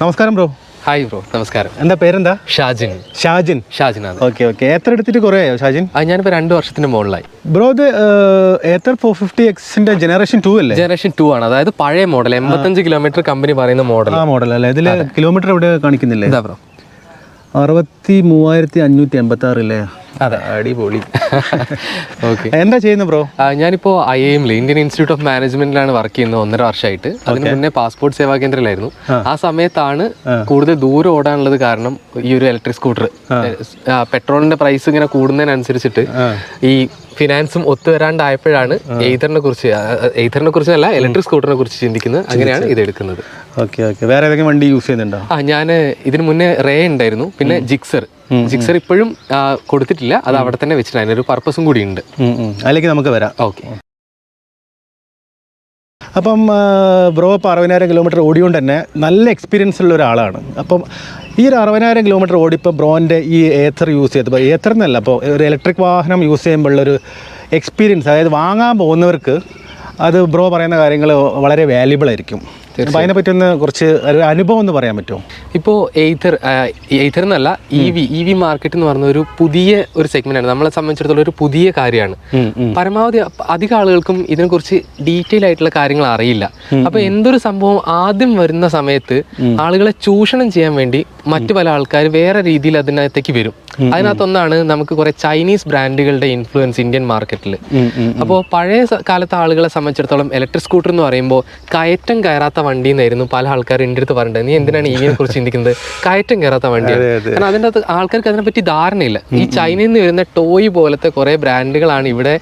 നമസ്കാരം bro. Hi bro നമസ്കാരം. എന്താ പേരെന്താ? ഷാജിൻ. ഷാജിൻ. ഷാജിനാണ് ഓക്കെ ഓക്കെ. എത്ര എടുത്തിട്ട് കുറേ ആയോ ഷാജിൻ? ആ ഞാനിപ്പോൾ രണ്ട് വർഷത്തിന് മുകളിലായി. ബ്രോ ഇത് ഏത്തർ ഫോർ ഫിഫ്റ്റി എക്സിന്റെ ജനറേഷൻ ടു അല്ലേ? ജനറേഷൻ ടു ആണ്. അതായത് പഴയ മോഡൽ എൺപത്തഞ്ച് കിലോമീറ്റർ കമ്പനി പറയുന്ന മോഡൽ ആ മോഡൽ അല്ലേ? ഇതിൽ കിലോമീറ്റർ ഇവിടെ കാണിക്കുന്നില്ലേ? ഇതാ ബ്രോ. അറുപത്തി മൂവായിരത്തി അഞ്ഞൂറ്റി എൺപത്തി ആറ് അടിപൊളി. ഓക്കെ എന്താ ചെയ്യുന്നത് ബ്രോ? ഞാനിപ്പോൾ ഐ എമ്മിൽ ഇന്ത്യൻ ഇൻസ്റ്റിറ്റ്യൂട്ട് ഓഫ് മാനേജ്മെന്റിലാണ് വർക്ക് ചെയ്യുന്നത് ഒന്നര വർഷമായിട്ട് അതിന് മുന്നേ പാസ്പോർട്ട് സേവാ കേന്ദ്രത്തിലായിരുന്നു. ആ. സമയത്താണ് കൂടുതൽ ദൂരം ഓടാനുള്ളത് കാരണം ഈ ഒരു ഇലക്ട്രിക് സ്കൂട്ടർ പെട്രോളിന്റെ പ്രൈസ് ഇങ്ങനെ കൂടുന്നതിനനുസരിച്ചിട്ട് ഈ ഫിനാൻസും ഒത്തുവരാണ്ടായപ്പോഴാണ് എയ്തറിനെ കുറിച്ച് എയ്തറിനെ കുറിച്ചല്ല ഇലക്ട്രിക് സ്കൂട്ടറിനെ കുറിച്ച് ചിന്തിക്കുന്നത്. അങ്ങനെയാണ് ഇത് എടുക്കുന്നത് ഓക്കെ ഓക്കെ വേറെ ഏതെങ്കിലും വണ്ടി യൂസ് ചെയ്യുന്നുണ്ടോ? ആ ഞാൻ ഇതിന് മുന്നേ റേ ഉണ്ടായിരുന്നു. പിന്നെ ജിക്സർ ജിക്സർ ഇപ്പോഴും കൊടുത്തിട്ടില്ല. അത് അവിടെ തന്നെ വെച്ചിട്ട് അതിനൊരു പർപ്പസും കൂടി ഉണ്ട്. അതിലേക്ക് നമുക്ക് വരാം. ഓക്കെ. അപ്പം ബ്രോ ഇപ്പോൾ അറുപതിനായിരം കിലോമീറ്റർ ഓടിയോണ്ട് തന്നെ നല്ല എക്സ്പീരിയൻസ് ഉള്ള ഒരാളാണ്. അപ്പം ഈ ഒരു അറുപതിനായിരം കിലോമീറ്റർ ഓടിപ്പോൾ ബ്രോന്റെ ഈ ഏത്തർ യൂസ് ചെയ്തപ്പോൾ ഏത്തർ എന്നല്ല അപ്പോൾ ഒരു ഇലക്ട്രിക് വാഹനം യൂസ് ചെയ്യുമ്പോഴുള്ളൊരു എക്സ്പീരിയൻസ് അതായത് വാങ്ങാൻ പോകുന്നവർക്ക് അത് ബ്രോ പറയുന്ന കാര്യങ്ങൾ വളരെ വാല്യുബിൾ ആയിരിക്കും. അപ്പോൾ അതിനെപ്പറ്റി ഒന്ന് കുറച്ച് ഒരു അനുഭവം ഒന്ന് പറയാൻ പറ്റുമോ? ഇപ്പോൾ എയ്തർ എയ്തർ എന്നല്ല E V E V market എന്ന് പറഞ്ഞ ഒരു പുതിയ ഒരു സെഗ്മെന്റ് ആണ്. നമ്മളെ സംബന്ധിച്ചിടത്തോളം ഒരു പുതിയ കാര്യമാണ്. പരമാവധി അധിക ആളുകൾക്കും ഇതിനെക്കുറിച്ച് ഡീറ്റെയിൽ ആയിട്ടുള്ള കാര്യങ്ങൾ അറിയില്ല. അപ്പൊ എന്തൊരു സംഭവം ആദ്യം വരുന്ന സമയത്ത് ആളുകളെ ചൂഷണം ചെയ്യാൻ വേണ്ടി മറ്റു പല ആൾക്കാർ വേറെ രീതിയിൽ അതിനകത്തേക്ക് വരും. അതിനകത്തൊന്നാണ് നമുക്ക് കുറെ ചൈനീസ് ബ്രാൻഡുകളുടെ ഇൻഫ്ലുവൻസ് ഇന്ത്യൻ മാർക്കറ്റിൽ അപ്പോൾ പഴയ കാലത്ത് ആളുകളെ സംബന്ധിച്ചിടത്തോളം ഇലക്ട്രിക് സ്കൂട്ടർ എന്ന് പറയുമ്പോൾ കയറ്റം കയറാത്ത വണ്ടി എന്നായിരുന്നു പല ആൾക്കാർ എന്റെ അടുത്ത് പറഞ്ഞത്. നീ എന്തിനാണ് ഇവിനെ കുറിച്ച് ചിന്തിക്കുന്നത്? കയറ്റം കയറാത്ത വണ്ടിയാണ്. കാരണം അതിന്റെ അകത്ത് ആൾക്കാർക്ക് അതിനെപ്പറ്റി ധാരണയില്ല. ഈ ചൈനയിൽ നിന്ന് വരുന്ന ടോയ് പോലത്തെ കുറെ ബ്രാൻഡുകളാണ് ഇവിടെ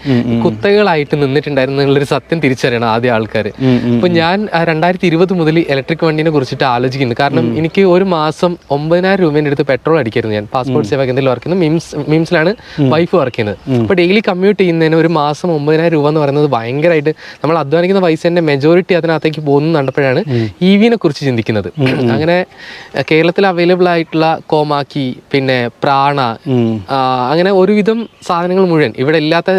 കുത്തകളായിട്ട് നിന്നിട്ടുണ്ടായിരുന്നു എന്നുള്ളൊരു സത്യം തിരിച്ചറിയണം ആദ്യ ആൾക്കാർ അപ്പൊ ഞാൻ രണ്ടായിരത്തി ഇരുപത് മുതൽ ഇലക്ട്രിക് വണ്ടിനെ കുറിച്ചിട്ട് ആലോചിക്കുന്നു കാരണം എനിക്ക് ഒരു മാസം ഒമ്പതിനായിരം രൂപേന്റെ അടുത്ത് പെട്രോൾ അടിക്കായിരുന്നു ഞാൻ. പാസ്പോർട്ട് സേവാ കേന്ദ്രത്തിൽ വർക്ക് ചെയ്യുന്നത് മിംസ് മിംസിലാണ് വൈഫ് വർക്ക് ചെയ്യുന്നത്. അപ്പോൾ ഡെയിലി കമ്മ്യൂട്ട് ചെയ്യുന്നതിന് ഒരു മാസം ഒമ്പതിനായിരം രൂപ എന്ന് പറയുന്നത് ഭയങ്കരമായിട്ട് നമ്മൾ അധ്വാനിക്കുന്ന പൈസേന്റെ മെജോറിറ്റി അതിനകത്തേക്ക് പോകുന്നു കണ്ടപ്പോഴാണ് ഇ വിനെ കുറിച്ച് ചിന്തിക്കുന്നത്. അങ്ങനെ കേരളത്തിൽ അവൈലബിൾ ആയിട്ടുള്ള കോമാക്കി പിന്നെ പ്രാണ അങ്ങനെ ഒരുവിധം സാധനങ്ങൾ മുഴുവൻ. ഇവിടെ ഇല്ലാത്ത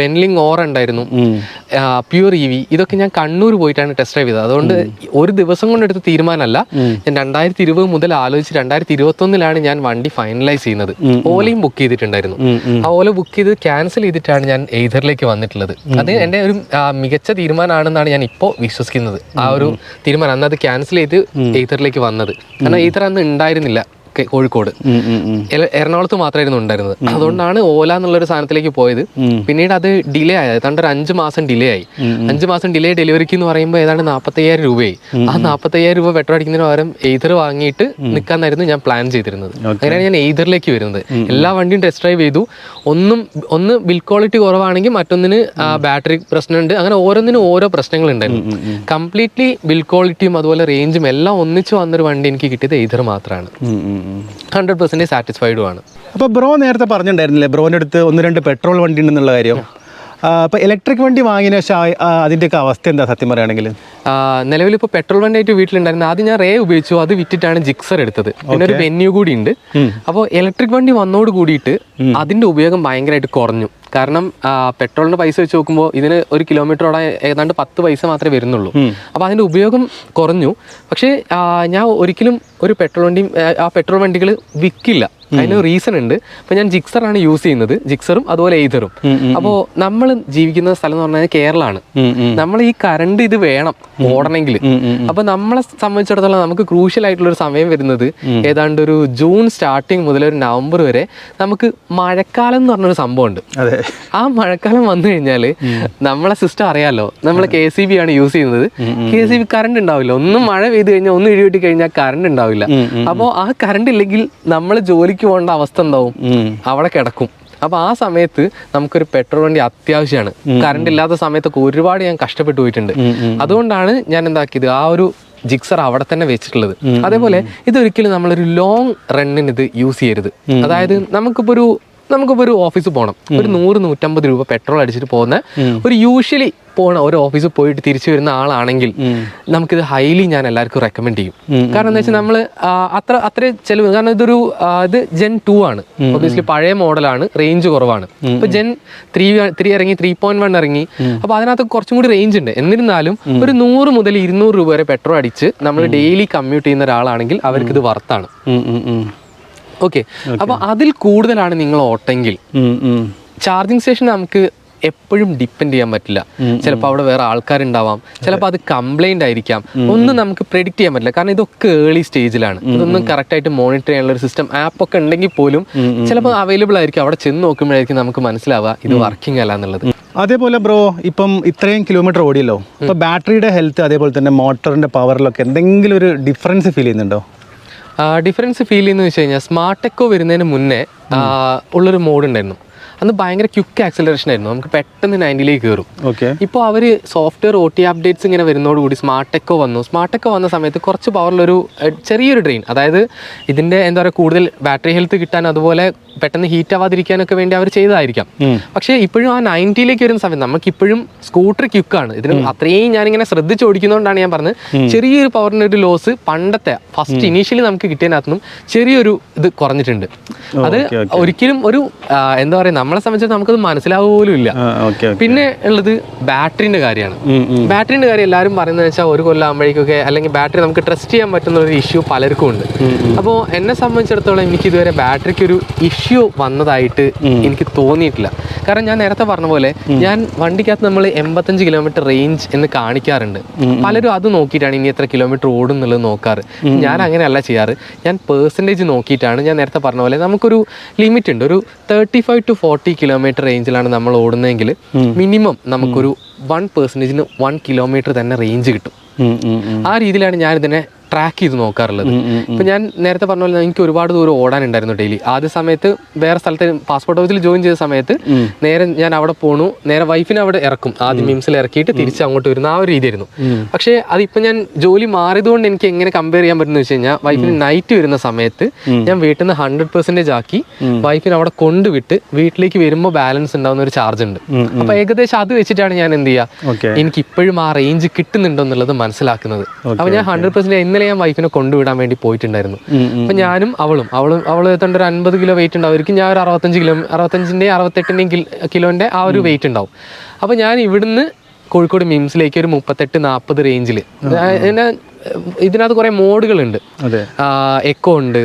ബെൻലിംഗ് ഓറ ഉണ്ടായിരുന്നു. പ്യൂർ ഇ വി ഇതൊക്കെ ഞാൻ കണ്ണൂർ പോയിട്ടാണ് ടെസ്റ്റ് ഡ്രൈവ് ചെയ്തത്. അതുകൊണ്ട് ഒരു ദിവസം കൊണ്ട് എടുത്ത തീരുമാനമല്ല ഞാൻ രണ്ടായിരത്തി ഇരുപത് മുതൽ ആലോചിച്ച് രണ്ടായിരത്തി ഇരുപത്തി ഒന്നിലാണ് ഞാൻ വണ്ടി ഫൈനലൈസ് ചെയ്യുന്നത്. ഓലയും ബുക്ക് ചെയ്തിട്ടുണ്ടായിരുന്നു. ആ ഓല ബുക്ക് ചെയ്ത് ക്യാൻസൽ ചെയ്തിട്ടാണ് ഞാൻ എയ്തറിലേക്ക് വന്നിട്ടുള്ളത്. അത് എന്റെ ഒരു മികച്ച തീരുമാനമാണെന്നാണ് ഞാൻ ഇപ്പോൾ വിശ്വസിക്കുന്നത്. ആ ഒരു തീരുമാനം. അന്ന് അത് ക്യാൻസൽ ചെയ്ത് എയ്തറിലേക്ക് വന്നത്. കാരണം എയ്തർ അന്ന് ഉണ്ടായിരുന്നില്ല. കോഴിക്കോട്. എറണാകുളത്ത് മാത്രമായിരുന്നു ഉണ്ടായിരുന്നത്. അതുകൊണ്ടാണ് ഓല എന്നുള്ളൊരു സാധനത്തിലേക്ക് പോയത്. പിന്നീട് അത് ഡിലേ ആയത് ഏതാണ്ട് ഒരു അഞ്ച് മാസം ഡിലേ ആയി. അഞ്ച് മാസം ഡിലേ ഡെലിവറിക്ക് എന്ന് പറയുമ്പോൾ ഏതാണ്ട് നാൽപ്പത്തയ്യായിരം രൂപയായി. ആ നാൽപ്പത്തയ്യായിരം രൂപ പെട്രോൾ അടിക്കുന്നതിന് പകരം എയ്തർ വാങ്ങിയിട്ട് നിൽക്കാന്നായിരുന്നു ഞാൻ പ്ലാൻ ചെയ്തിരുന്നത്. അങ്ങനെയാണ് ഞാൻ എയ്തറിലേക്ക് വരുന്നത്. എല്ലാ വണ്ടിയും ടെസ്റ്റ് ഡ്രൈവ് ചെയ്തു. ഒന്നും ഒന്ന് ബിൽ ക്വാളിറ്റി കുറവാണെങ്കിൽ മറ്റൊന്നിന് ബാറ്ററി പ്രശ്നമുണ്ട്. അങ്ങനെ ഓരോന്നിനും ഓരോ പ്രശ്നങ്ങൾ ഉണ്ടായിരുന്നു. കംപ്ലീറ്റ്ലി ബിൽ ക്വാളിറ്റിയും അതുപോലെ റേഞ്ചും എല്ലാം ഒന്നിച്ച് വന്നൊരു വണ്ടി എനിക്ക് കിട്ടിയത് എയ്തർ മാത്രമാണ് ഹൺഡ്രഡ് പെർസെന്റേജ് സാറ്റിസ്ഫൈഡും ആണ് അപ്പോൾ ബ്രോ നേരത്തെ പറഞ്ഞിട്ടുണ്ടായിരുന്നില്ലേ ബ്രോന്റെ അടുത്ത് ഒന്ന് രണ്ട് പെട്രോൾ വണ്ടി ഉണ്ടെന്നുള്ള കാര്യം. അപ്പോൾ ഇലക്ട്രിക് വണ്ടി വാങ്ങിയ ശേഷം അതിന്റെയൊക്കെ അവസ്ഥ എന്താ സത്യം പറയുകയാണെങ്കിൽ? നിലവിൽ ഇപ്പോൾ പെട്രോൾ വണ്ടിയായിട്ട് വീട്ടിലുണ്ടായിരുന്നു ആദ്യം ഞാൻ റേ ഉപയോഗിച്ചു. അത് വിറ്റിട്ടാണ് ജിക്സർ എടുത്തത്. പിന്നെ ഒരു വെന്യൂ കൂടി ഉണ്ട്. അപ്പോൾ ഇലക്ട്രിക് വണ്ടി വന്നോട് കൂടിയിട്ട് അതിന്റെ ഉപയോഗം ഭയങ്കരമായിട്ട് കുറഞ്ഞു. കാരണം പെട്രോളിന് പെട്രോളിന്റെ പൈസ വെച്ച് നോക്കുമ്പോൾ ഇതിന് ഒരു കിലോമീറ്റർ ഓടാൻ ഏതാണ്ട് പത്ത് പൈസ മാത്രമേ വരുന്നുള്ളൂ. അപ്പോൾ അതിന്റെ ഉപയോഗം കുറഞ്ഞു. പക്ഷേ ഞാൻ ഒരിക്കലും ഒരു പെട്രോൾ വണ്ടിയും ആ, പെട്രോൾ വണ്ടികൾ വിൽക്കില്ല അതിന് റീസൺ ഉണ്ട്. അപ്പൊ ഞാൻ ജിക്സറാണ് യൂസ് ചെയ്യുന്നത്. ജിക്സറും അതുപോലെ എയ്തറും അപ്പോൾ നമ്മൾ ജീവിക്കുന്ന സ്ഥലം എന്ന് പറഞ്ഞാൽ കേരളമാണ്. നമ്മൾ ഈ കറണ്ട് ഇത് വേണം. ഓടണമെങ്കിൽ അപ്പൊ നമ്മളെ സംബന്ധിച്ചിടത്തോളം നമുക്ക് ക്രൂഷ്യൽ ആയിട്ടുള്ള ഒരു സമയം വരുന്നത് ഏതാണ്ട് ഒരു ജൂൺ സ്റ്റാർട്ടിങ് മുതൽ ഒരു നവംബർ വരെ നമുക്ക് മഴക്കാലം എന്ന് പറഞ്ഞൊരു സംഭവമുണ്ട്. അതെ. ആ മഴക്കാലം വന്നു കഴിഞ്ഞാൽ നമ്മളെ സിസ്റ്റം അറിയാലോ? നമ്മൾ കെ സി ബി ആണ് യൂസ് ചെയ്യുന്നത്. കെ സി ബി കറണ്ട് ഉണ്ടാവില്ല. ഒന്നും മഴ പെയ്ത് കഴിഞ്ഞാൽ ഒന്ന് ഇടിവെട്ടി കഴിഞ്ഞാൽ കറണ്ട് ഉണ്ടാവില്ല. അപ്പോൾ ആ കറണ്ട് ഇല്ലെങ്കിൽ നമ്മൾ ജോലിക്ക് പോകേണ്ട അവസ്ഥ എന്താവും? അവിടെ കിടക്കും. അപ്പൊ ആ സമയത്ത് നമുക്കൊരു പെട്രോൾ വണ്ടി അത്യാവശ്യമാണ്. കറണ്ട് ഇല്ലാത്ത സമയത്തൊക്കെ ഒരുപാട് ഞാൻ കഷ്ടപ്പെട്ടു പോയിട്ടുണ്ട്. അതുകൊണ്ടാണ് ഞാൻ എന്താക്കിയത്? ആ ഒരു ജിക്സർ അവിടെ തന്നെ വെച്ചിട്ടുള്ളത്. അതേപോലെ ഇതൊരിക്കലും നമ്മളൊരു ലോങ് റണ്ണിന് ഇത് യൂസ് ചെയ്യരുത്. അതായത് നമുക്കിപ്പോൾ ഒരു നമുക്കിപ്പോൾ ഒരു ഓഫീസ് പോകണം ഒരു നൂറ് നൂറ്റമ്പത് രൂപ പെട്രോൾ അടിച്ചിട്ട് പോകുന്ന ഒരു യൂഷ്വലി പോണ ഒരു ഓഫീസിൽ പോയിട്ട് തിരിച്ചു വരുന്ന ആളാണെങ്കിൽ നമുക്കിത് ഹൈലി ഞാൻ എല്ലാവർക്കും റെക്കമെൻഡ് ചെയ്യും. കാരണം എന്താ വെച്ചാൽ നമ്മൾ അത്ര അത്ര ചെലവ്. കാരണം ഇതൊരു ഇത് ജെൻ ടു ആണ്. ഒബിയസ്ലി പഴയ മോഡലാണ് റേഞ്ച് കുറവാണ്. ഇപ്പൊ ജെൻ ത്രീ ത്രീ ഇറങ്ങി ത്രീ പോയിന്റ് വൺ ഇറങ്ങി. അപ്പൊ അതിനകത്ത് കുറച്ചും കൂടി റേഞ്ച് ഉണ്ട്. എന്നിരുന്നാലും ഒരു നൂറ് മുതൽ ഇരുന്നൂറ് രൂപ വരെ പെട്രോൾ അടിച്ച് നമ്മൾ ഡെയിലി കമ്മ്യൂട്ട് ചെയ്യുന്ന ഒരാളാണെങ്കിൽ അവർക്ക് ഇത് വർത്താണ്. ഓക്കെ അപ്പൊ അതിൽ കൂടുതലാണ് നിങ്ങൾ ഓട്ടെങ്കിൽ. ചാർജിങ് സ്റ്റേഷൻ നമുക്ക് എപ്പോഴും ഡിപ്പെൻഡ് ചെയ്യാൻ പറ്റില്ല. ചിലപ്പോൾ അവിടെ വേറെ ആൾക്കാരുണ്ടാവാം. ചിലപ്പോൾ അത് കംപ്ലൈന്റ് ആയിരിക്കാം. ഒന്നും നമുക്ക് പ്രെഡിക്റ്റ് ചെയ്യാൻ പറ്റില്ല. കാരണം ഇതൊക്കെ ഏർലി സ്റ്റേജിലാണ് ഇതൊന്നും കറക്റ്റ് ആയിട്ട് മോണിറ്റർ ചെയ്യാനുള്ള ഒരു സിസ്റ്റം ആപ്പ് ഒക്കെ ഉണ്ടെങ്കിൽ പോലും ചിലപ്പോൾ അവൈലബിൾ ആയിരിക്കും. അവിടെ ചെന്ന് നോക്കുമ്പോഴായിരിക്കും നമുക്ക് മനസ്സിലാവുക ഇത് വർക്കിംഗ് അല്ല എന്നുള്ളത്. അതേപോലെ ബ്രോ ഇപ്പം ഇത്രയും കിലോമീറ്റർ ഓടിയല്ലോ. അപ്പൊ ബാറ്ററിയുടെ ഹെൽത്ത് അതേപോലെ തന്നെ മോട്ടറിന്റെ പവറിലൊക്കെ എന്തെങ്കിലും ഒരു ഡിഫറൻസ് ഫീൽ ചെയ്യുന്നുണ്ടോ ഡിഫറൻസ് ഫീൽ ചെയ്യുന്നത് വെച്ച് കഴിഞ്ഞാൽ സ്മാർട്ട് എക്കോ വരുന്നതിന് മുന്നേ ഉള്ളൊരു മോഡ് ഉണ്ടായിരുന്നു. അന്ന് ഭയങ്കര ക്യുക്ക് ആക്സലറേഷൻ ആയിരുന്നു. നമുക്ക് പെട്ടെന്ന് നയന്റിലേക്ക് കയറും ഓക്കെ ഇപ്പോൾ അവർ സോഫ്റ്റ്വെയർ ഒ ടി അപ്ഡേറ്റ്സ് ഇങ്ങനെ വരുന്നതോടുകൂടി സ്മാർട്ട് ടെക്കോ വന്നു. സ്മാർട്ട് ടെക്കോ വന്ന സമയത്ത് കുറച്ച് പവറിലൊരു ചെറിയൊരു ഡ്രെയിൻ അതായത് ഇതിന്റെ എന്താ പറയുക കൂടുതൽ ബാറ്ററി ഹെൽത്ത് കിട്ടാൻ അതുപോലെ പെട്ടെന്ന് ഹീറ്റ് ആവാതിരിക്കാനൊക്കെ വേണ്ടി അവർ ചെയ്തതായിരിക്കാം. പക്ഷേ ഇപ്പോഴും ആ നയന്റിയിലേക്ക് വരുന്ന സമയത്ത് നമുക്ക് ഇപ്പോഴും സ്കൂട്ടർ ക്യുക്കാണ് ഇതിന് അത്രയും ഞാനിങ്ങനെ ശ്രദ്ധിച്ച് ഓടിക്കുന്നതുകൊണ്ടാണ് ഞാൻ പറഞ്ഞത്. ചെറിയൊരു പവറിന്റെ ഒരു ലോസ് പണ്ടത്തെ ഫസ്റ്റ് ഇനീഷ്യലി നമുക്ക് കിട്ടിയതിനകത്തുനിന്നും ചെറിയൊരു ഇത് കുറഞ്ഞിട്ടുണ്ട്. അത് ഒരിക്കലും ഒരു എന്താ പറയുക നമ്മളെ സംബന്ധിച്ച് നമുക്കത് മനസ്സിലാവുക പോലും ഇല്ല. പിന്നെ ഉള്ളത് ബാറ്ററിന്റെ കാര്യമാണ്. ബാറ്ററിന്റെ കാര്യം എല്ലാവരും പറയുന്നത് വെച്ചാൽ ഒരു കൊല്ലം ആകുമ്പോഴേക്കൊക്കെ അല്ലെങ്കിൽ ബാറ്ററി നമുക്ക് ട്രസ്റ്റ് ചെയ്യാൻ പറ്റുന്ന ഒരു ഇഷ്യൂ പലർക്കും ഉണ്ട്. അപ്പോൾ എന്നെ സംബന്ധിച്ചിടത്തോളം എനിക്ക് ഇതുവരെ ബാറ്ററിക്ക് ഒരു ഇഷ്യൂ വന്നതായിട്ട് എനിക്ക് തോന്നിയിട്ടില്ല. കാരണം ഞാൻ നേരത്തെ പറഞ്ഞ പോലെ ഞാൻ വണ്ടിക്കകത്ത് നമ്മൾ എൺപത്തഞ്ച് കിലോമീറ്റർ റേഞ്ച് എന്ന് കാണിക്കാറുണ്ട്. പലരും അത് നോക്കിയിട്ടാണ് ഇനി എത്ര കിലോമീറ്റർ ഓടും എന്നുള്ളത് നോക്കാറ്. ഞാൻ അങ്ങനെയല്ല ചെയ്യാറ്. ഞാൻ പേഴ്സന്റേജ് നോക്കിയിട്ടാണ് ഞാൻ നേരത്തെ പറഞ്ഞ പോലെ നമുക്കൊരു ലിമിറ്റ് ഉണ്ട്. ഒരു thirty five to forty kilometre റേഞ്ചിലാണ് നമ്മൾ ഓടുന്നതെങ്കിൽ മിനിമം നമുക്കൊരു വൺ പെർസെന്റേജിന് വൺ കിലോമീറ്റർ തന്നെ റേഞ്ച് കിട്ടും. ആ രീതിയിലാണ് ഞാൻ ഇതിനെ ട്രാക്ക് ചെയ്ത് നോക്കാറുള്ളത്. ഇപ്പം ഞാൻ നേരത്തെ പറഞ്ഞ പോലെ എനിക്ക് ഒരുപാട് ദൂരം ഓടാനുണ്ടായിരുന്നു ഡെയിലി. ആദ്യ സമയത്ത് വേറെ സ്ഥലത്ത് പാസ്പോർട്ട് ഓഫീസിൽ ജോയിൻ ചെയ്ത സമയത്ത് നേരെ ഞാൻ അവിടെ പോണു. നേരെ വൈഫിനെ അവിടെ ഇറക്കും. ആദ്യം മിംസിൽ ഇറക്കിയിട്ട് തിരിച്ച് അങ്ങോട്ട് വരുന്ന ആ ഒരു രീതിയായിരുന്നു. പക്ഷേ അതിപ്പോൾ ഞാൻ ജോലി മാറിയതുകൊണ്ട് എനിക്ക് എങ്ങനെ കമ്പയർ ചെയ്യാൻ പറ്റുന്ന വെച്ച് കഴിഞ്ഞാൽ വൈഫിന് നൈറ്റ് വരുന്ന സമയത്ത് ഞാൻ വീട്ടിൽ നിന്ന് ഹൺഡ്രഡ് പെർസെന്റേജ് ആക്കി വൈഫിനെ അവിടെ കൊണ്ടുവിട്ട് വീട്ടിലേക്ക് വരുമ്പോൾ ബാലൻസ് ഉണ്ടാവുന്ന ഒരു ചാർജ് ഉണ്ട്. അപ്പോൾ ഏകദേശം അത് വെച്ചിട്ടാണ് ഞാൻ എന്ത് ചെയ്യുക എനിക്ക് ഇപ്പോഴും ആ റേഞ്ച് കിട്ടുന്നുണ്ടോ എന്നുള്ളത് മനസ്സിലാക്കുന്നത്. അപ്പോൾ ഞാൻ ഹൺഡ്രഡ് പെർസെന്റ് ഇന്നലെ ഞാൻ വൈഫിനെ കൊണ്ടുവിടാൻ വേണ്ടി പോയിട്ടുണ്ടായിരുന്നു. അപ്പൊ ഞാനും അവളും അവളും അവൾ എത്തേണ്ട ഒരു അൻപത് കിലോ വെയിറ്റ് ഉണ്ടാവും. ഞാൻ ഒരു അറുപത്തഞ്ച് കിലോ അറുപത്തഞ്ചിന്റെയും അറുപത്തെട്ടിന്റെയും കിലോന്റെ ആ ഒരു വെയിറ്റ് ഉണ്ടാവും. അപ്പോൾ ഞാൻ ഇവിടുന്ന് കോഴിക്കോട് മിംസിലേക്ക് ഒരു മുപ്പത്തെട്ട് നാൽപ്പത് റേഞ്ചിൽ ഇതിനകത്ത് കുറേ മോഡുകളുണ്ട്. എക്കോ ഉണ്ട്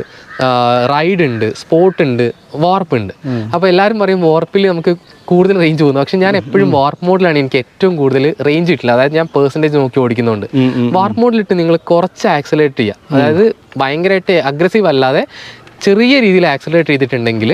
റൈഡ് ഉണ്ട് സ്പോർട്ട് ഉണ്ട് വാർപ്പ് ഉണ്ട്. അപ്പോൾ എല്ലാവരും പറയും വാർപ്പിൽ നമുക്ക് കൂടുതൽ റേഞ്ച് പോകുന്നു പക്ഷെ ഞാൻ എപ്പോഴും വാർപ്പ് മോഡിലാണ് എനിക്ക് ഏറ്റവും കൂടുതൽ റേഞ്ച് കിട്ടില്ല അതായത് ഞാൻ പേഴ്സന്റേജ് നോക്കി ഓടിക്കുന്നുണ്ട്. വാർപ്പ് മോഡിലിട്ട് നിങ്ങൾ കുറച്ച് ആക്സലേറ്റ് ചെയ്യുക അതായത് ഭയങ്കരമായിട്ട് അഗ്രസീവ് അല്ലാതെ ചെറിയ രീതിയിൽ ആക്സലേറ്റ് ചെയ്തിട്ടുണ്ടെങ്കിൽ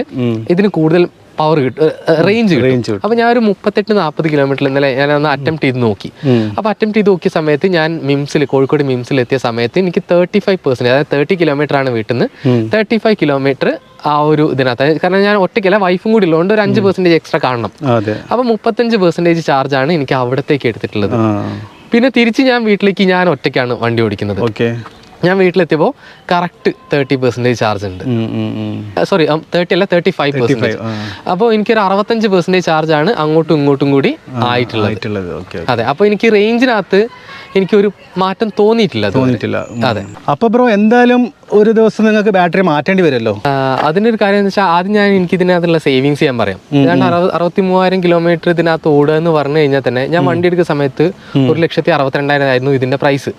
ഇതിന് കൂടുതൽ പവർ കിട്ടും. റേഞ്ച് റേഞ്ച് അപ്പോൾ ഞാൻ ഒരു മുപ്പത്തെട്ട് നാൽപ്പത് കിലോമീറ്റർ ഇന്നലെ ഞാൻ ഒന്ന് അറ്റംപ്റ്റ് ചെയ്ത് നോക്കി. അപ്പോൾ അറ്റംപ്റ്റ് ചെയ്ത് നോക്കിയ സമയത്ത് ഞാൻ മിംസിൽ കോഴിക്കോട് മിംസിൽ എത്തിയ സമയത്ത് എനിക്ക് തേർട്ടി ഫൈവ് പെർസെന്റ് അതായത് തേർട്ടി കിലോമീറ്റർ ആണ് വീട്ടിൽ നിന്ന് തേർട്ടി ഫൈവ് കിലോമീറ്റർ ആ ഒരു ഇതിനകത്ത്. കാരണം ഞാൻ ഒറ്റയ്ക്കല്ല വൈഫും കൂടി ഉള്ളതുകൊണ്ട് ഒരു അഞ്ച് പെർസെന്റേജ് എക്സ്ട്രാ കാണണം. അപ്പോൾ മുപ്പത്തഞ്ച് ചാർജ് ആണ് എനിക്ക് അവിടത്തേക്ക് എടുത്തിട്ടുള്ളത്. പിന്നെ തിരിച്ച് ഞാൻ വീട്ടിലേക്ക് ഞാൻ ഒറ്റയ്ക്കാണ് വണ്ടി ഓടിക്കുന്നത്. ഓക്കെ. ഞാൻ വീട്ടിലെത്തിയപ്പോൾ കറക്റ്റ് തേർട്ടി പെർസെന്റേജ് ചാർജ് ഉണ്ട്. സോറി തേർട്ടി അല്ല തേർട്ടി ഫൈവ് പെർസെന്റേജ് അപ്പോൾ എനിക്കൊരു അറുപത്തഞ്ച് പെർസെന്റേജ് ചാർജ് ആണ് അങ്ങോട്ടും ഇങ്ങോട്ടും കൂടി ആയിട്ടുള്ളത്. ആയിട്ടുള്ളത്. അതെ അപ്പോൾ എനിക്ക് റേഞ്ചിനകത്ത് എനിക്കൊരു മാറ്റം തോന്നിയിട്ടില്ല. തോന്നിയിട്ടില്ല. അതെ. അപ്പൊ ബ്രോ എന്തായാലും ഒരു ദിവസം നിങ്ങൾക്ക് ബാറ്ററി മാറ്റേണ്ടി വരുമല്ലോ? അതിന്റെ അതിനൊരു കാര്യം എന്ന് വെച്ചാൽ ആദ്യം ഞാൻ എനിക്ക് ഇതിനകത്തുള്ള സേവിങ്സ് ചെയ്യാൻ പറയാം. ഞാൻ അറുപത് അറുപത്തി മൂവായിരം കിലോമീറ്റർ ഇതിനകത്ത് ഓടുക എന്ന് പറഞ്ഞു കഴിഞ്ഞാൽ തന്നെ ഞാൻ വണ്ടി എടുക്കുന്ന സമയത്ത് ഒരു ലക്ഷത്തി അറുപത്തിരണ്ടായിരം ആയിരുന്നു ഇതിന്റെ പ്രൈസ്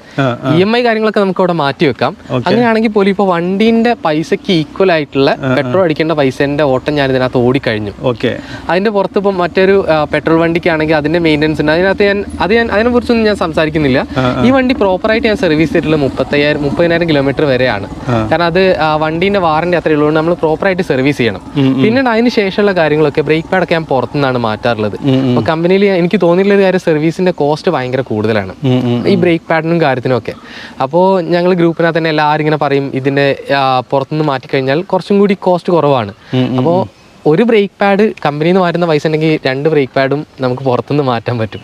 ഇ എം ഐ കാര്യങ്ങളൊക്കെ നമുക്ക് അവിടെ മാറ്റി വെക്കാം. അങ്ങനെയാണെങ്കിൽ പോലും ഇപ്പോൾ വണ്ടിന്റെ പൈസക്ക് ഈക്വൽ ആയിട്ടുള്ള പെട്രോൾ അടിക്കേണ്ട പൈസന്റെ ഓട്ടം ഞാൻ ഇതിനകത്ത് ഓടിക്കഴിഞ്ഞു. ഓക്കെ. അതിന്റെ പുറത്ത് ഇപ്പം മറ്റൊരു പെട്രോൾ വണ്ടിക്കാണെങ്കിൽ അതിന്റെ മെയിന്റെനൻസ് ഉണ്ട്. അതിനകത്ത് ഞാൻ അത് ഞാൻ അതിനെ കുറിച്ചൊന്നും ഞാൻ സംസാരിക്കുന്നില്ല. ഈ വണ്ടി പ്രോപ്പറായിട്ട് ഞാൻ സർവീസ് ചെയ്തിട്ടുള്ള മുപ്പത്തയ്യായിരം മുപ്പതിനായിരം കിലോമീറ്റർ വരെയാണ്. കാരണം അത് വണ്ടീന്റെ വാറണ്ടി അത്രയേ ഉള്ളൂ. നമ്മൾ പ്രോപ്പറായിട്ട് സർവീസ് ചെയ്യണം. പിന്നീട് അതിന് ശേഷമുള്ള കാര്യങ്ങളൊക്കെ ബ്രേക്ക് പാഡൊക്കെ ഞാൻ പുറത്തുനിന്നാണ് മാറ്റാറുള്ളത്. അപ്പോൾ കമ്പനിയിൽ എനിക്ക് തോന്നിയിട്ടുള്ള ഒരു കാര്യം സർവീസിന്റെ കോസ്റ്റ് ഭയങ്കര കൂടുതലാണ്. ഈ ബ്രേക്ക് പാഡിനും കാര്യത്തിനും ഒക്കെ. അപ്പോൾ ഞങ്ങൾ ഗ്രൂപ്പിനകത്ത് തന്നെ എല്ലാവരും ഇങ്ങനെ പറയും ഇതിന്റെ പുറത്തുനിന്ന് മാറ്റിക്കഴിഞ്ഞാൽ കുറച്ചും കൂടി കോസ്റ്റ് കുറവാണ്. അപ്പോൾ ഒരു ബ്രേക്ക് പാഡ് കമ്പനിയിൽ നിന്ന് മാറ്റുന്ന പൈസ ഉണ്ടെങ്കിൽ രണ്ട് ബ്രേക്ക് പാഡും നമുക്ക് പുറത്തുനിന്ന് മാറ്റാൻ പറ്റും.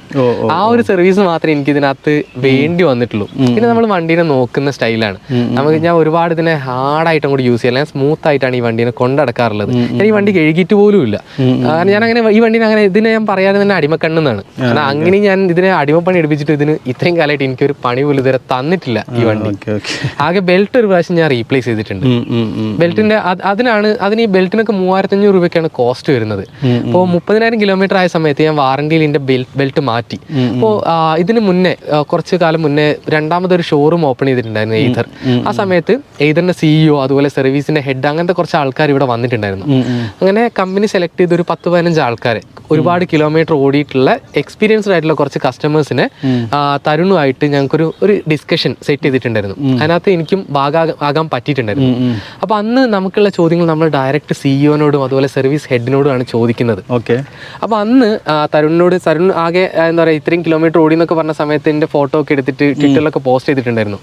ആ ഒരു സർവീസ് മാത്രമേ എനിക്ക് ഇതിനകത്ത് വേണ്ടി വന്നിട്ടുള്ളൂ. പിന്നെ നമ്മൾ വണ്ടീനെ നോക്കുന്ന സ്റ്റൈലാണ് നമുക്ക് ഞാൻ ഒരുപാട് ഇതിനെ ഹാർഡായിട്ട് കൂടി യൂസ് ചെയ്യാൻ സ്മൂത്ത് ആയിട്ടാണ് ഈ വണ്ടീനെ കൊണ്ടടക്കാറുള്ളത്. ഞാൻ ഈ വണ്ടി കഴുകിയിട്ട് പോലും ഇല്ല. കാരണം ഞാൻ അങ്ങനെ ഈ വണ്ടീനെ അങ്ങനെ ഇതിനെ ഞാൻ പറയാതെ തന്നെ അടിമക്കണ്ണെന്നാണ് കാരണം അങ്ങനെ ഞാൻ ഇതിനെ അടിമപ്പണി എടുപ്പിച്ചിട്ട് ഇതിന് ഇത്രയും കാലമായിട്ട് എനിക്കൊരു പണി പോലും ഇതുവരെ തന്നിട്ടില്ല ഈ വണ്ടി. ആകെ ബെൽറ്റ് ഒരു പ്രാവശ്യം ഞാൻ റീപ്ലേസ് ചെയ്തിട്ടുണ്ട്. ബെൽറ്റിന്റെ അതിനാണ് അതിന് ഈ ബെൽറ്റിനൊക്കെ മൂവായിരത്തി അഞ്ഞൂറ് രൂപയ്ക്കാണ് കോസ്റ്റ് വരുന്നത്. അപ്പോൾ മുപ്പതിനായിരം കിലോമീറ്റർ ആയ സമയത്ത് ഞാൻ വാറണ്ടിയിൽ എന്റെ ബെൽറ്റ് മാറ്റി. അപ്പോൾ ഇതിന് മുന്നേ കുറച്ച് കാലം മുന്നേ രണ്ടാമതൊരു ഷോറൂം ഓപ്പൺ ചെയ്തിട്ടുണ്ടായിരുന്നു എയ്തർ ആ സമയത്ത് എയ്തറിന്റെ സിഇഒ അതുപോലെ സർവീസിന്റെ ഹെഡ് അങ്ങനത്തെ കുറച്ച് ആൾക്കാർ ഇവിടെ വന്നിട്ടുണ്ടായിരുന്നു. അങ്ങനെ കമ്പനി സെലക്ട് ചെയ്ത ഒരു പത്ത് പതിനഞ്ച് ആൾക്കാരെ ഒരുപാട് കിലോമീറ്റർ ഓടിയിട്ടുള്ള എക്സ്പീരിയൻസ്ഡ് ആയിട്ടുള്ള കുറച്ച് കസ്റ്റമേഴ്സിനെ തരുണുമായിട്ട് ഞങ്ങൾക്കൊരു ഒരു ഡിസ്കഷൻ സെറ്റ് ചെയ്തിട്ടുണ്ടായിരുന്നു. അതിനകത്ത് എനിക്കും ഭാഗം ആകാൻ പറ്റിയിട്ടുണ്ടായിരുന്നു. അപ്പോൾ അന്ന് നമുക്കുള്ള ചോദ്യങ്ങൾ നമ്മൾ ഡയറക്റ്റ് സിഇഒനോടും അതുപോലെ സർവീസ് ഹെഡിനോടാണ് ചോദിക്കുന്നത്. ഓക്കെ അപ്പോൾ അന്ന് തരുണിനോട് തരുൺ ആകെ എന്താ പറയുക ഇത്രയും കിലോമീറ്റർ ഓടി എന്നൊക്കെ പറഞ്ഞ സമയത്ത് എന്റെ ഫോട്ടോ ഒക്കെ എടുത്തിട്ട് ട്വിറ്ററിലൊക്കെ പോസ്റ്റ് ചെയ്തിട്ടുണ്ടായിരുന്നു.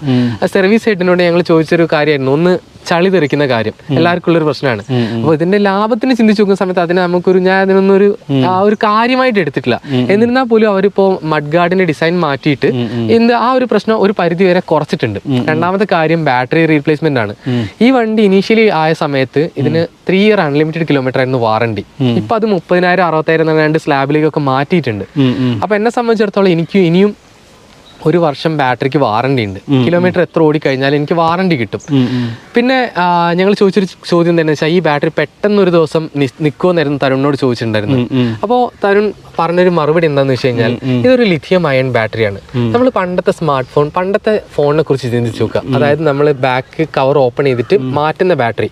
സർവീസ് ഹെഡിനോട് ഞങ്ങൾ ചോദിച്ചൊരു കാര്യമായിരുന്നു ഒന്ന് ചളി തെറിക്കുന്ന കാര്യം. എല്ലാവർക്കും ഉള്ളൊരു പ്രശ്നമാണ്. അപ്പോൾ ഇതിന്റെ ലാഭത്തിന് ചിന്തിച്ചു നോക്കുന്ന സമയത്ത് അതിനെ നമുക്കൊരു ഞാൻ അതിനൊന്നൊരു ആ ഒരു കാര്യമായിട്ട് എടുത്തിട്ടില്ല. എന്നിരുന്നാൽ പോലും അവരിപ്പോ മഡ് ഗാർഡിന്റെ ഡിസൈൻ മാറ്റിയിട്ട് എന്ത് ആ ഒരു പ്രശ്നം ഒരു പരിധി വരെ കുറച്ചിട്ടുണ്ട്. രണ്ടാമത്തെ കാര്യം ബാറ്ററി റീപ്ലേസ്മെന്റ് ആണ്. ഈ വണ്ടി ഇനീഷ്യലി ആയ സമയത്ത് ഇതിന് ത്രീ ഇയർ അൺലിമിറ്റഡ് കിലോമീറ്റർ ആയിരുന്നു വാറണ്ടി. ഇപ്പൊ അത് മുപ്പതിനായിരം അറുപത്തായിരം എന്ന രണ്ട് സ്ലാബിലേക്കൊക്കെ മാറ്റിയിട്ടുണ്ട്. അപ്പൊ എന്നെ സംബന്ധിച്ചിടത്തോളം എനിക്ക് ഇനിയും ഒരു വർഷം ബാറ്ററിക്ക് വാറണ്ടി ഉണ്ട്. കിലോമീറ്റർ എത്ര ഓടി കഴിഞ്ഞാൽ എനിക്ക് വാറണ്ടി കിട്ടും. പിന്നെ ഞങ്ങൾ ചോദിച്ചൊരു ചോദ്യം തന്നെ വെച്ചാൽ ഈ ബാറ്ററി പെട്ടെന്ന് ഒരു ദിവസം നിൽക്കുമെന്നായിരുന്നു തരുണിനോട് ചോദിച്ചിട്ടുണ്ടായിരുന്നു. അപ്പോൾ തരുൺ പറഞ്ഞൊരു മറുപടി എന്താണെന്ന് വെച്ച് കഴിഞ്ഞാൽ ഇതൊരു ലിഥിയം അയൺ ബാറ്ററിയാണ് നമ്മൾ പണ്ടത്തെ സ്മാർട്ട് ഫോൺ പണ്ടത്തെ ഫോണിനെ കുറിച്ച് ചിന്തിച്ചു നോക്കുക. അതായത് നമ്മൾ ബാക്ക് കവർ ഓപ്പൺ ചെയ്തിട്ട് മാറ്റുന്ന ബാറ്ററി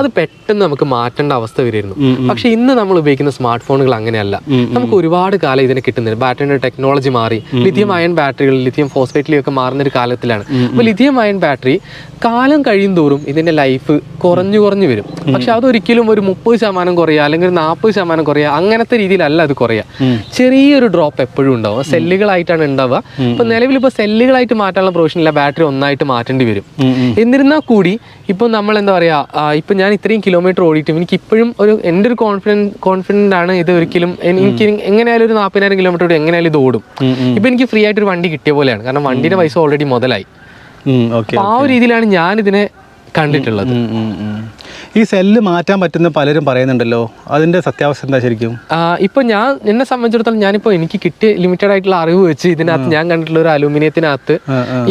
അത് പെട്ടെന്ന് നമുക്ക് മാറ്റേണ്ട അവസ്ഥ വരുമായിരുന്നു. പക്ഷെ ഇന്ന് നമ്മൾ ഉപയോഗിക്കുന്ന സ്മാർട്ട് ഫോണുകൾ അങ്ങനെയല്ല. നമുക്ക് ഒരുപാട് കാലം ഇതിനെ കിട്ടുന്നില്ല ബാറ്ററിയുടെ ടെക്നോളജി മാറി. ലിഥിയം അയൺ ബാറ്ററികളിൽ ലിഥിയം ഫോസ്ഫേറ്റിലൊക്കെ മാറുന്ന ഒരു കാലത്തിലാണ്. അപ്പോൾ ലിഥിയം അയൺ ബാറ്ററി കാലം കഴിയും തോറും ഇതിന്റെ ലൈഫ് കുറഞ്ഞു കുറഞ്ഞു വരും. പക്ഷെ അതൊരിക്കലും ഒരു മുപ്പത് ശതമാനം കുറയുക അല്ലെങ്കിൽ ഒരു നാൽപ്പത് ശതമാനം കുറയുക അങ്ങനത്തെ രീതിയിലല്ല അത് കുറയുക ചെറിയൊരു ഡ്രോപ്പ് എപ്പോഴും ഉണ്ടാവും. സെല്ലുകളായിട്ടാണ് ഉണ്ടാവുക. അപ്പൊ നിലവിൽ ഇപ്പൊ സെല്ലുകളായിട്ട് മാറ്റാനുള്ള പ്രൊവിഷൻ ഇല്ല. ബാറ്ററി ഒന്നായിട്ട് മാറ്റേണ്ടി വരും. എന്നിരുന്നാൽ കൂടി ഇപ്പൊ നമ്മൾ എന്താ പറയാ ഇപ്പൊ ഞാൻ ഇത്രയും കിലോമീറ്റർ ഓടിയിട്ടും എനിക്ക് ഇപ്പോഴും ഒരു എന്റെ ഒരു കോൺഫിഡൻസ് കോൺഫിഡന്റ് ആണ് ഇത് ഒരിക്കലും. എനിക്ക് എങ്ങനെയായാലും ഒരു നാൽപ്പതിനായിരം കിലോമീറ്റർ ഓടി എങ്ങനെയായാലും ഇത് ഓടും. ഇപ്പൊ എനിക്ക് ഫ്രീ ആയിട്ട് ഒരു വണ്ടി കിട്ടിയ പോലെയാണ്. കാരണം വണ്ടിയുടെ പൈസ ഓൾറെഡി മുതലായി. ആ ഒരു രീതിയിലാണ് ഞാൻ ഇതിനെ കണ്ടിട്ടുള്ളത് ഈ സെല്ല് മാറ്റാൻ പറ്റുന്ന പലരും പറയുന്നുണ്ടല്ലോ. അതിന്റെ സത്യാവസ്ഥ എന്താ ശരിക്കും? ഇപ്പൊ ഞാൻ എന്നെ സംബന്ധിച്ചിടത്തോളം ഞാനിപ്പോ എനിക്ക് കിട്ടിയ ലിമിറ്റഡ് ആയിട്ടുള്ള അറിവ് വെച്ച് ഇതിനകത്ത് ഞാൻ കണ്ടിട്ടുള്ള ഒരു അലൂമിനിയത്തിനകത്ത്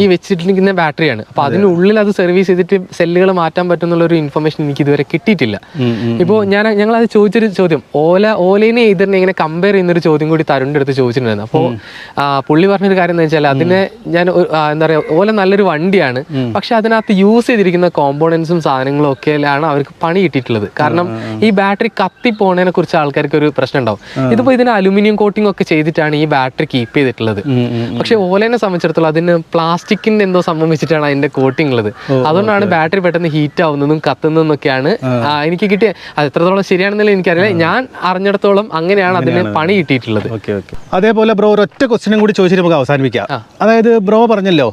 ഈ വെച്ചിട്ടിരിക്കുന്ന ബാറ്ററിയാണ് അപ്പൊ അതിനുള്ളിൽ അത് സർവീസ് ചെയ്തിട്ട് സെല്ലുകൾ മാറ്റാൻ പറ്റുന്നുള്ള ഒരു ഇൻഫർമേഷൻ എനിക്ക് ഇതുവരെ കിട്ടിയിട്ടില്ല. ഇപ്പോ ഞാൻ ഞങ്ങൾ അത് ചോദിച്ചൊരു ചോദ്യം. ഓല ഓലയിനെ ഇതിനെ ഇങ്ങനെ കമ്പയർ ചെയ്യുന്നൊരു ചോദ്യം കൂടി തരുണിന്റെ അടുത്ത് ചോദിച്ചിട്ടുണ്ടായിരുന്നു. അപ്പോൾ പുള്ളി പറഞ്ഞൊരു കാര്യം എന്ന് വെച്ചാൽ അതിനെ ഞാൻ എന്താ പറയുക ഓല നല്ലൊരു വണ്ടിയാണ്. പക്ഷെ അതിനകത്ത് യൂസ് ചെയ്തിരിക്കുന്ന കോമ്പോണൻസും സാധനങ്ങളും ഒക്കെയാണ് അവർക്ക് പണി കിട്ടിയിട്ടുള്ളത്. കാരണം ഈ ബാറ്ററി കത്തി പോണതിനെ കുറിച്ച് ആൾക്കാർക്ക് ഒരു പ്രശ്നം ഉണ്ടാവും. ഇതിപ്പോ ഇതിന് അലുമിനിയം കോട്ടിംഗ് ഒക്കെ ചെയ്തിട്ടാണ് ഈ ബാറ്ററി കീപ്പ് ചെയ്തിട്ടുള്ളത്. പക്ഷെ ഓലേനെ സംബന്ധിച്ചിടത്തോളം അതിന് പ്ലാസ്റ്റിക്കിന്റെ എന്തോ സംഭവം വെച്ചിട്ടാണ് അതിന്റെ കോട്ടിംഗ് ഉള്ളത്. അതുകൊണ്ടാണ് ബാറ്ററി പെട്ടെന്ന് ഹീറ്റ് ആവുന്നതും കത്തുന്നതും ഒക്കെയാണ് എനിക്ക് കിട്ടിയ അത് എത്രത്തോളം ശരിയാണെന്നില്ല എനിക്കറിയില്ല. ഞാൻ അറിഞ്ഞിടത്തോളം അങ്ങനെയാണ് അതിന് പണി കിട്ടിയിട്ടുള്ളത്. Okay okay. അതേപോലെ ബ്രോ ഒരൊറ്റ ക്വസ്റ്റിനും കൂടി ചോദിച്ചിട്ട് നമുക്ക് അവസാനിപ്പിക്കാം. അതായത് ബ്രോ പറഞ്ഞല്ലോ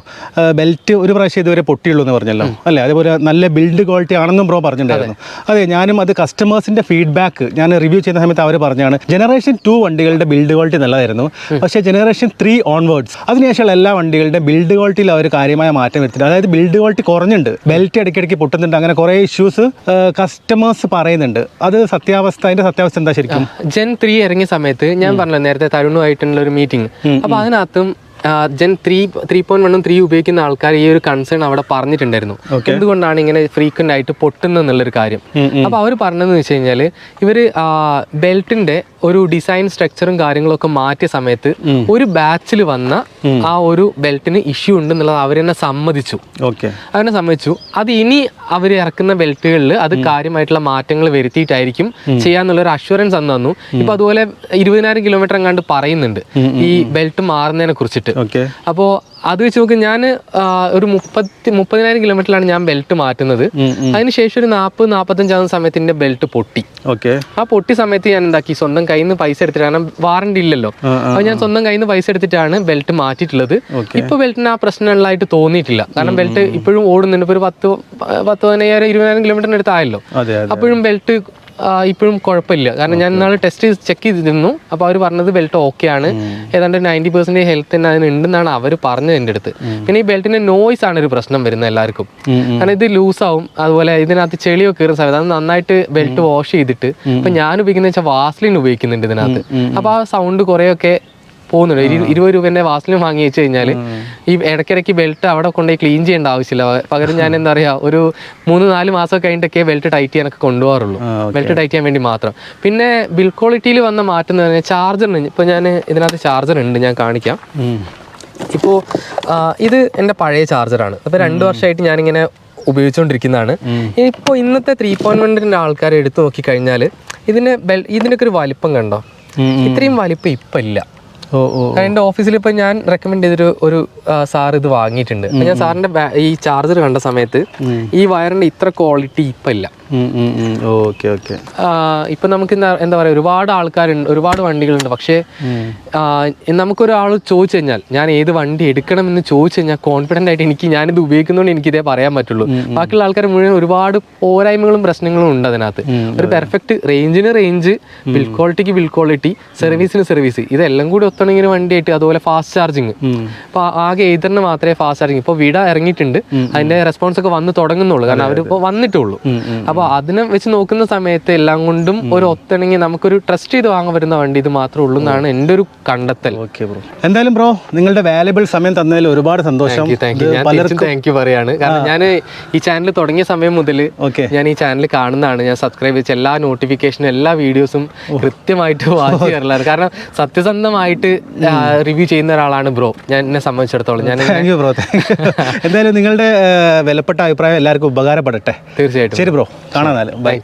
ബെൽറ്റ് ഒരു പ്രാവശ്യം ഇതുവരെ പൊട്ടിയുള്ളൂ എന്ന് പറഞ്ഞല്ലോ അല്ലേ? അതേപോലെ നല്ല ബിൽഡ് ക്വാളിറ്റി ആണെന്നും ബ്രോ പറഞ്ഞിട്ടുണ്ടായിരുന്നു അതെ. ഞാനും അത് കസ്റ്റമേഴ്സിന്റെ ഫീഡ്ബാക്ക് ഞാൻ റിവ്യൂ ചെയ്യുന്ന സമയത്ത് അവർ പറഞ്ഞാണ് ജനറേഷൻ ടു വണ്ടികളുടെ ബിൽഡ് ക്വാളിറ്റി നല്ലതായിരുന്നു. പക്ഷേ ജനറേഷൻ ത്രീ ഓൺവേർഡ്സ് അതിനുശേഷം എല്ലാ വണ്ടികളുടെ ബിൽഡ് ക്വാളിറ്റിയിൽ അവർ കാര്യമായ മാറ്റം വരുത്തില്ല അതായത് ബിൽഡ് ക്വാളിറ്റി കുറഞ്ഞുണ്ട് ബെൽറ്റ് ഇടയ്ക്കിടയ്ക്ക് പൊട്ടുന്നുണ്ട്. അങ്ങനെ കുറേ ഇഷ്യൂസ് കസ്റ്റമേഴ്സ് പറയുന്നുണ്ട്. അത് സത്യാവസ്ഥ അതിന്റെ സത്യാവസ്ഥ എന്താ ശരിക്കും? ജെൻ ത്രീ ഇറങ്ങിയ സമയത്ത് ഞാൻ പറഞ്ഞല്ലോ നേരത്തെ തരുണുമായിട്ടുള്ള ഒരു മീറ്റിംഗ് അപ്പൊ അതിനകത്തും ജെൻ ത്രീ ത്രീ പോയിന്റ് വണ്ണും ത്രീ ഉപയോഗിക്കുന്ന ആൾക്കാർ ഈ ഒരു കൺസേൺ അവിടെ പറഞ്ഞിട്ടുണ്ടായിരുന്നു. എന്തുകൊണ്ടാണ് ഇങ്ങനെ ഫ്രീക്വന്റ് ആയിട്ട് പൊട്ടുന്നത് എന്നുള്ളൊരു കാര്യം അപ്പൊ അവർ പറഞ്ഞതെന്ന് വെച്ച് കഴിഞ്ഞാൽ ഇവർ ബെൽറ്റിന്റെ ഒരു ഡിസൈൻ സ്ട്രക്ചറും കാര്യങ്ങളും ഒക്കെ മാറ്റിയ സമയത്ത് ഒരു ബാച്ചിൽ വന്ന ആ ഒരു ബെൽറ്റിന് ഇഷ്യൂ ഉണ്ട് എന്നുള്ളത് അവർ അവരെന്നെ സമ്മതിച്ചു. ഓക്കെ. അതിനെ സമ്മതിച്ചു. അത് ഇനി അവർ ഇറക്കുന്ന ബെൽറ്റുകളിൽ അത് കാര്യമായിട്ടുള്ള മാറ്റങ്ങൾ വരുത്തിയിട്ടായിരിക്കും ചെയ്യാന്നുള്ളൊരു അഷുറൻസ് അന്ന് തന്നു. ഇപ്പൊ അതുപോലെ ഇരുപതിനായിരം കിലോമീറ്റർ എങ്ങാണ്ട് പറയുന്നുണ്ട് ഈ ബെൽറ്റ് മാറുന്നതിനെ കുറിച്ചിട്ട്. ഓക്കെ. അപ്പോൾ അത് വെച്ച് നോക്കി ഞാൻ ഒരു മുപ്പത്തി മുപ്പതിനായിരം കിലോമീറ്ററിലാണ് ഞാൻ ബെൽറ്റ് മാറ്റുന്നത്. അതിനുശേഷം ഒരു നാൽപ്പത് നാൽപ്പത്തഞ്ചാവുന്ന സമയത്ത് എന്റെ ബെൽറ്റ് പൊട്ടി. ഓക്കെ. ആ പൊട്ടി സമയത്ത് ഞാൻ എന്താക്കി? സ്വന്തം കയ്യിൽ നിന്ന് പൈസ എടുത്തിട്ട് കാരണം വാറണ്ടി ഇല്ലല്ലോ. അപ്പൊ ഞാൻ സ്വന്തം കയ്യിൽ നിന്ന് പൈസ എടുത്തിട്ടാണ് ബെൽറ്റ് മാറ്റിയിട്ടുള്ളത്. ഇപ്പൊ ബെൽറ്റിന് ആ പ്രശ്നങ്ങളായിട്ട് തോന്നിയിട്ടില്ല. കാരണം ബെൽറ്റ് ഇപ്പോഴും ഓടുന്നുണ്ട്. ഇപ്പൊ ഒരു പത്ത് പത്ത് പതിനയ്യായിരം ഇരുപതിനായിരം കിലോമീറ്ററിന് അടുത്തായല്ലോ. അപ്പോഴും ബെൽറ്റ് ഇപ്പോഴും കുഴപ്പമില്ല. കാരണം ഞാൻ ഇന്നാൾ ടെസ്റ്റ് ചെക്ക് ചെയ്തിരുന്നു. അപ്പോൾ അവർ പറഞ്ഞത് ബെൽറ്റ് ഓക്കെ ആണ്. ഏതാണ്ട് നയന്റി പെർസെന്റേജ് ഹെൽത്ത് തന്നെ അതിന് ഉണ്ടെന്നാണ് അവർ പറഞ്ഞത് എന്റെ അടുത്ത്. പിന്നെ ഈ ബെൽറ്റിന്റെ നോയ്സ് ആണ് ഒരു പ്രശ്നം വരുന്നത് എല്ലാവർക്കും. കാരണം ഇത് ലൂസാവും അതുപോലെ ഇതിനകത്ത് ചെളിയൊക്കെ കയറുന്ന സമയത്ത് അത് നന്നായിട്ട് ബെൽറ്റ് വാഷ് ചെയ്തിട്ട് ഇപ്പം ഞാൻ ഉപയോഗിക്കുന്നത് വെച്ചാൽ വാസ്ലിൻ ഉപയോഗിക്കുന്നുണ്ട് ഇതിനകത്ത്. അപ്പോൾ ആ സൗണ്ട് കുറേയൊക്കെ പോകുന്നുണ്ട്. ഇരുപത് രൂപ എന്നെ വാസ്ലിൻ വാങ്ങി വെച്ച് കഴിഞ്ഞാൽ ഈ ഇടയ്ക്കിടയ്ക്ക് ബെൽറ്റ് അവിടെ കൊണ്ടുപോയി ക്ലീൻ ചെയ്യേണ്ട ആവശ്യമില്ല. പകരം ഞാൻ എന്താ പറയുക ഒരു മൂന്ന് നാല് മാസം കഴിഞ്ഞിട്ടൊക്കെ ബെൽറ്റ് ടൈറ്റ് ചെയ്യാനൊക്കെ കൊണ്ടുപോകാറുള്ളൂ. ബെൽറ്റ് ടൈറ്റ് ചെയ്യാൻ വേണ്ടി മാത്രം. പിന്നെ ബിൽ ക്വാളിറ്റിയിൽ വന്ന മാറ്റം എന്ന് പറഞ്ഞാൽ ചാർജറിന് ഇപ്പോൾ ഞാൻ ഇതിനകത്ത് ചാർജർ ഉണ്ട് ഞാൻ കാണിക്കാം. ഇപ്പോ ഇത് എന്റെ പഴയ ചാർജറാണ് അപ്പോൾ രണ്ട് വർഷമായിട്ട് ഞാനിങ്ങനെ ഉപയോഗിച്ചുകൊണ്ടിരിക്കുന്നതാണ് ഇപ്പോൾ ഇന്നത്തെ ത്രീ പോയിന്റ് വണ്ണിന്റെ ആൾക്കാരെ എടുത്തു നോക്കിക്കഴിഞ്ഞാൽ ഇതിന് ബെൽ ഇതിനൊക്കെ ഒരു വലിപ്പം കണ്ടോ? ഇത്രയും വലിപ്പം ഇപ്പം ഇല്ല. എന്റെ ഓഫീസിൽ ഇപ്പം ഞാൻ റെക്കമെൻഡ് ചെയ്തൊരു ഒരു സാർ ഇത് വാങ്ങിയിട്ടുണ്ട്. ഞാൻ സാറിന്റെ ഈ ചാർജർ കണ്ട സമയത്ത് ഈ വയറിന്റെ ഇത്ര ക്വാളിറ്റി ഇപ്പം ഇല്ല. Okay okay. ഇപ്പൊ നമുക്ക് എന്താ എന്താ പറയുക ഒരുപാട് ആൾക്കാരുണ്ട് ഒരുപാട് വണ്ടികളുണ്ട്. പക്ഷേ നമുക്കൊരാൾ ചോദിച്ചു കഴിഞ്ഞാൽ ഞാൻ ഏത് വണ്ടി എടുക്കണം എന്ന് ചോദിച്ചു കഴിഞ്ഞാൽ കോൺഫിഡന്റ് ആയിട്ട് എനിക്ക് ഞാനിത് ഉപയോഗിക്കുന്നതുകൊണ്ട് എനിക്ക് ഇതേ പറയാൻ പറ്റുള്ളൂ. ബാക്കിയുള്ള ആൾക്കാർ മുഴുവൻ ഒരുപാട് പോരായ്മകളും പ്രശ്നങ്ങളും ഉണ്ട് അതിനകത്ത്. ഒരു പെർഫെക്റ്റ് റേഞ്ചിന് റേഞ്ച് ബിൽ ക്വാളിറ്റിക്ക് ബിൽ ക്വാളിറ്റി സർവീസിന് സർവീസ് ഇതെല്ലാം കൂടി ഒത്തണെങ്കിൽ വണ്ടിയായിട്ട് അതുപോലെ ഫാസ്റ്റ് ചാർജിങ് അപ്പോൾ ആകെ ഏതറിന് മാത്രമേ ഫാസ്റ്റ് ചാർജിങ് ഇപ്പോൾ വിട ഇറങ്ങിയിട്ടുണ്ട്. അതിന്റെ റെസ്പോൺസ് ഒക്കെ വന്ന് തുടങ്ങുന്നുള്ളൂ. കാരണം അവരിപ്പോൾ വന്നിട്ടുള്ളൂ അപ്പോൾ അതിനെ വെച്ച് നോക്കുന്ന സമയത്ത് എല്ലാം കൊണ്ടും ഒരു ഒത്തിണങ്ങി നമുക്കൊരു ട്രസ്റ്റ് ചെയ്ത് വാങ്ങാൻ വരുന്ന വണ്ടി ഇത് മാത്രമേ ഉള്ളൂ എന്നാണ് എന്റെ ഒരു കണ്ടെത്തൽ. ഓക്കെ ബ്രോ എന്തായാലും ബ്രോ നിങ്ങളുടെ വാല്യബിൾ സമയം തന്നതിൽ ഒരുപാട് സന്തോഷം. താങ്ക് യു പറയാണ്. കാരണം ഞാൻ ഈ ചാനൽ തുടങ്ങിയ സമയം മുതൽ ഓക്കെ ഞാൻ ഈ ചാനൽ കാണുന്നതാണ്. ഞാൻ സബ്സ്ക്രൈബ് ചെയ്ത എല്ലാ നോട്ടിഫിക്കേഷനും എല്ലാ വീഡിയോസും കൃത്യമായിട്ട് വാച്ച് ചെയ്യാറുള്ളതാണ്. കാരണം സത്യസന്ധമായിട്ട് റിവ്യൂ ചെയ്യുന്ന ഒരാളാണ് ബ്രോ ഞാൻ എന്നെ സംബന്ധിച്ചിടത്തോളം. ഞാൻ താങ്ക് യു ബ്രോ എന്തായാലും നിങ്ങളുടെ വിലപ്പെട്ട അഭിപ്രായം എല്ലാവർക്കും ഉപകാരപ്പെടട്ടെ. തീർച്ചയായിട്ടും. ശരി ബ്രോ കാണാൻ ബൈ